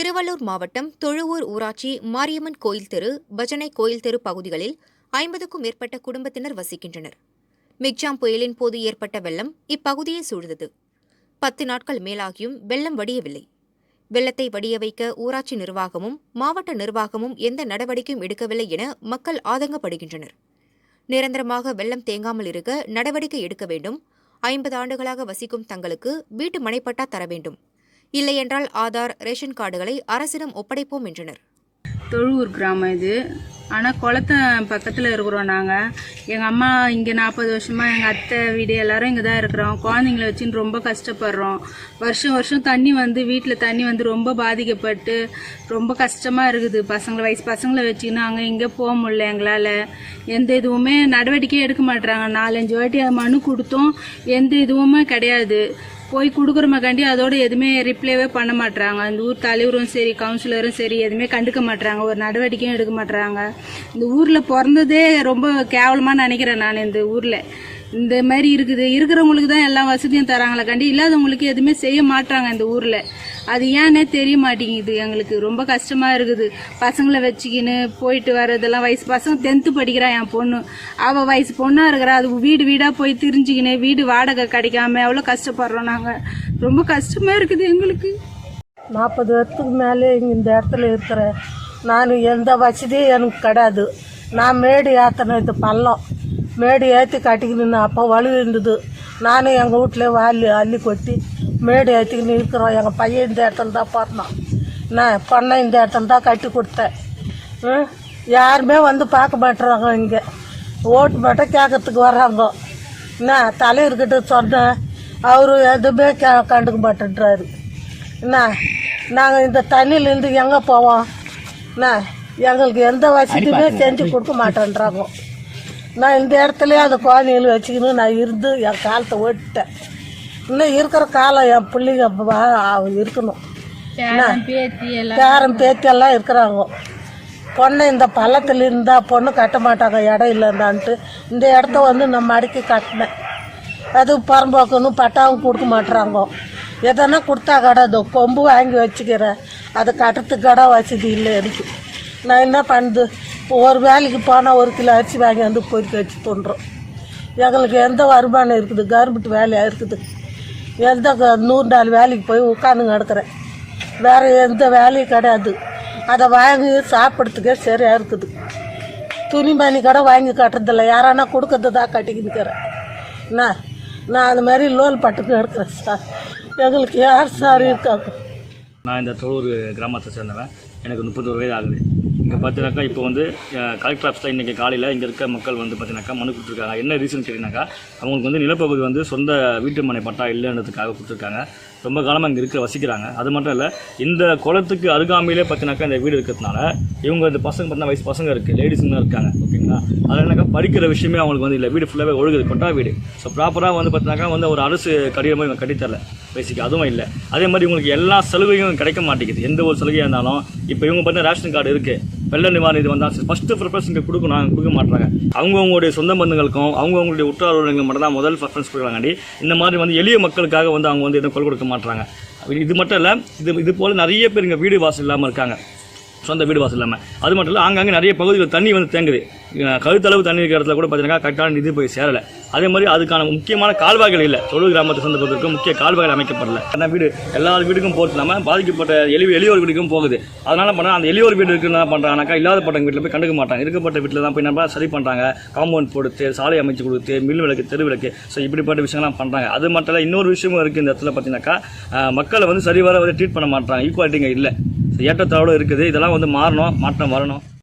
திருவள்ளூர் மாவட்டம் தொழுவூர் ஊராட்சி மாரியம்மன் கோயில் தெரு பஜனை கோயில் தெரு பகுதிகளில் ஐம்பதுக்கும் மேற்பட்ட குடும்பத்தினர் வசிக்கின்றனர். மிக்ஜாம் புயலின் போது ஏற்பட்ட வெள்ளம் இப்பகுதியை சூழ்ந்தது. பத்து நாட்கள் மேலாகியும் வெள்ளம் வடியவில்லை. வெள்ளத்தை வடிய வைக்க ஊராட்சி நிர்வாகமும் மாவட்ட நிர்வாகமும் எந்த நடவடிக்கையும் எடுக்கவில்லை என மக்கள் ஆதங்கப்படுகின்றனர். நிரந்தரமாக வெள்ளம் தேங்காமல் இருக்க நடவடிக்கை எடுக்க வேண்டும். ஐம்பது ஆண்டுகளாக வசிக்கும் தங்களுக்கு வீட்டு மனைப்பட்டா தர வேண்டும். இல்லையென்றால் ஆதார் ரேஷன் கார்டுகளை அரசிடம் ஒப்படைப்போம் என்றனர். தொழுவூர் கிராமம் இது. ஆனால் குளத்த பக்கத்தில் இருக்கிறோம் நாங்கள் எங்கள் அம்மா இங்கே நாற்பது வருஷமாக எங்கள் அத்தை வீடு எல்லாரும் இங்கே தான் இருக்கிறோம். குழந்தைங்கள வச்சுன்னு ரொம்ப கஷ்டப்படுறோம். வருஷம் வருஷம் தண்ணி வந்து வீட்டில் தண்ணி வந்து ரொம்ப பாதிக்கப்பட்டு ரொம்ப கஷ்டமாக இருக்குது. பசங்களை வயசு பசங்களை வச்சுக்கின்னு அங்கே இங்கே போக முடியல எங்களால். எந்த இதுவுமே நடவடிக்கையும் எடுக்க மாட்டுறாங்க நாலஞ்சு வாட்டி மனு கொடுத்தோம். எந்த இதுவுமே கிடையாது. போய் கொடுக்குறமாக்காண்டி அதோட எதுவுமே ரிப்ளைவே பண்ண மாட்டுறாங்க இந்த ஊர் தலைவரும் சரி கவுன்சிலரும் சரி எதுவுமே கண்டுக்க மாட்டுறாங்க ஒரு நடவடிக்கையும் எடுக்க மாட்டுறாங்க இந்த ஊரில் பிறந்ததே ரொம்ப கேவலமாக நினைக்கிறேன் நான் இந்த ஊரில். இந்த மாதிரி இருக்குது. இருக்கிறவங்களுக்கு தான் எல்லா வசதியும் தராங்களே கண்டி இல்லாதவங்களுக்கு எதுவுமே செய்ய மாட்டுறாங்க இந்த ஊரில். அது ஏன்னே தெரிய மாட்டேங்குது. எங்களுக்கு ரொம்ப கஷ்டமாக இருக்குது. பசங்களை வச்சுக்கின்னு போயிட்டு வர்றதெல்லாம் வயசு பசங்க டென்த்து படிக்கிறா என் பொண்ணு. அவள் வயசு பொண்ணாக இருக்கிறா. அது வீடு வீடாக போய் திரிஞ்சுக்கின்னு வீடு வாடகை கிடைக்காம எவ்வளோ கஷ்டப்படுறோம் நாங்கள் ரொம்ப கஷ்டமாக இருக்குது எங்களுக்கு. நாற்பது வருஷத்துக்கு மேலே இங்கே இந்த இடத்துல இருக்கிற நான் எந்த வசதியும் எனக்கு கிடையாது. நான் மேடு ஏற்றின இது பள்ளம். மேடு ஏற்றி கட்டிக்கின்னு அப்போ வலு இருந்தது நானும் எங்கள் வீட்டில் வாலி அள்ளி கொட்டி மேடு ஏற்றிக்கின்னு இருக்கிறோம் எங்கள் பையன் இந்த இடத்துல தான் பிறந்தான் நான் பொண்ணை இந்த இடத்துல தான் கட்டி கொடுத்தேன். ம், யாருமே வந்து பார்க்க மாட்டுறாங்க இங்கே. ஓட்டு மட்டும் கேட்கறதுக்கு வர்றாங்க. என்ன தலைவர்கிட்ட சொன்னேன். அவரு எதுவுமே கே கண்டுக்க மாட்டேன்றாரு. என்ன நாங்கள் இந்த தண்ணியிலேருந்து எங்கே போவோம்? என்ன எங்களுக்கு எந்த வசதியுமே செஞ்சு கொடுக்க மாட்டேன்றாங்க. நான் இந்த இடத்துலயே அந்த குழந்தைகள் வச்சுக்கின்னு நான் இருந்து என் காலத்தை ஓட்டிட்டேன். இன்னும் இருக்கிற காலம் என் பிள்ளைங்க இருக்கணும். பேரன் பேத்தி எல்லாம் இருக்கிறாங்க. பொண்ணை இந்த பள்ளத்தில் இருந்தா பொண்ணு கட்ட மாட்டாங்க இடம் இல்லைந்தான்ட்டு இந்த இடத்த வந்து நம்ம அடக்கி கட்டினேன் அது பரம்போக்குன்னு பட்டாவும் கொடுக்க மாட்டுறாங்க எதனா கொடுத்தா கடை அதோ கொம்பு வாங்கி வச்சுக்கிறேன். அதை கட்டுறதுக்கு கடை வசதி இல்லை எனக்கு. நான் என்ன பண்ணுது? ஒரு வேலைக்கு போனால் ஒரு கிலோ அரிசி வாங்கி வந்து பொறுக்கி வச்சு தோன்றோம். எங்களுக்கு எந்த வருமானம் இருக்குது? கவர்மெண்ட் வேலையாக இருக்குது? எந்த நூறு நாள் வேலைக்கு போய் உட்காந்து கிடக்குறேன் வேறு எந்த வேலையும் கிடையாது. அதை வாங்கி சாப்பிட்றதுக்கே சரியாக இருக்குது. துணிமணி கடை வாங்கி கட்டுறதில்ல. யாரானா கொடுக்கறது தான் கட்டிக்கிட்டுக்கிறேன் என்ன? நான் அந்த மாதிரி லோல் பட்டுக்கு எடுக்கிறேன் சார். எங்களுக்கு யார் சார் இருக்காங்க? நான் இந்த தொழூர் கிராமத்தை சேர்ந்தவன். எனக்கு முப்பத்தொரு வயது ஆகுது. இங்கே பார்த்தீங்கன்னாக்கா இப்போ வந்து கலெக்டர் ஆஃபீஸில் இன்றைக்கி காலையில் இங்கே இருக்க மக்கள் வந்து பார்த்தீங்கன்னாக்கா மனு கொடுத்துருக்காங்க. என்ன ரீசன் கேட்டிங்கனாக்கா அவங்களுக்கு வந்து நிலப்பகுதி வந்து சொந்த வீட்டு மனை பட்டா இல்லைன்றதுக்காக கொடுத்துருக்காங்க. ரொம்ப காலமாக இங்கே இருக்கிற வசிக்கிறாங்க. அது மட்டும் இல்லை இந்த குளத்துக்கு அருகாமையிலே பார்த்தீங்கன்னாக்கா இந்த வீடு இருக்கிறதுனால இவங்க இந்த பசங்க பார்த்தீங்கன்னா வயசு பசங்க இருக்குது லேடிஸுங்க இருக்காங்க ஓகேங்களா? அதில் என்னக்கா படிக்கிற விஷயமே அவங்களுக்கு வந்து இல்லை. வீடு ஃபுல்லாகவே ஒழுகுது கொட்டா வீடு. ஸோ ப்ராப்பராக வந்து பார்த்தினாக்கா வந்து ஒரு அரசு கடிகார மாதிரி இவங்க கட்டித்தரல பேசிக்கு அதுவும் இல்லை. அதே மாதிரி இவங்களுக்கு எல்லா சலுகையும் கிடைக்க மாட்டேங்குது. எந்த ஒரு சலுகையாக இருந்தாலும் இப்போ இவங்க பார்த்தீங்கன்னா ரேஷன் கார்டு இருக்குது வெள்ள நிவாரணம் இது வந்தால் ஃபஸ்ட்டு ப்ரிஃபரன்ஸ் இங்கே கொடுக்கணும். கொடுக்க மாட்டாங்க அவங்கவுங்களுடைய சொந்த பந்தங்களுக்கும் அவங்கவுங்களுடைய உற்றார் உறவினர்களுக்கு மட்டும் தான் முதல் ப்ரிஃபரன்ஸ் கொடுக்குறாங்கடி இந்த மாதிரி வந்து எளிய மக்களுக்காக வந்து அவங்க வந்து எதுவும் கொள் கொடுக்க மாட்டாங்க இது மட்டும் இல்லை இது இது போல் நிறைய பேர் இங்கே வீடு வாசல் இல்லாமல் இருக்காங்க. சொந்த வீடு வாசல் இல்லாமல் அது மட்டும் இல்லை ஆங்காங்கே நிறைய பகுதிகள் தண்ணி வந்து தேங்குது. கழுத்தளவு தண்ணி இருக்கிற இடத்துல கூட பார்த்தீங்கன்னா கரெக்டான நிதி போய் சேரலை. அதே மாதிரி அதுக்கான முக்கியமான கால்வாய்கள் இல்லை. தொழில் கிராமத்தை சொந்தப்பட்டிருக்கும் முக்கிய கால்வாய்கள் அமைக்கப்படல. ஆனால் வீடு எல்லா வீடுக்கும் போகிறது இல்லாமல் பாதிக்கப்பட்ட எளி எளியோர் வீடுக்கும் போகுது. அதனால பண்ண அந்த எளியோர் வீடு இருக்குன்னு என்ன பண்ணுறாங்கனாக்கா இல்லாதப்பட்ட வீட்டில் போய் கண்டுக்க மாட்டாங்க. இருக்கப்பட்ட வீட்டில் தான் போய் நம்ம சரி பண்ணுறாங்க காம்பவுண்ட் போடுத்து சாலை அமைச்சு கொடுத்து மில் விளக்கு தெரு விளக்கு. ஸோ இப்படிப்பட்ட விஷயங்கள்லாம் பண்ணுறாங்க அது மட்டும் இல்லை இன்னொரு விஷயமும் இருக்குது இந்த இடத்துல பார்த்தீங்கன்னாக்கா மக்களை வந்து சரிவர வந்து ட்ரீட் பண்ண மாட்டாங்க ஈக்குவாலிட்டிங்க இல்லை. ஏற்றத்தாழ்வு இருக்குது. இதெல்லாம் வந்து மாறணும் மாற்றம் வரணும்.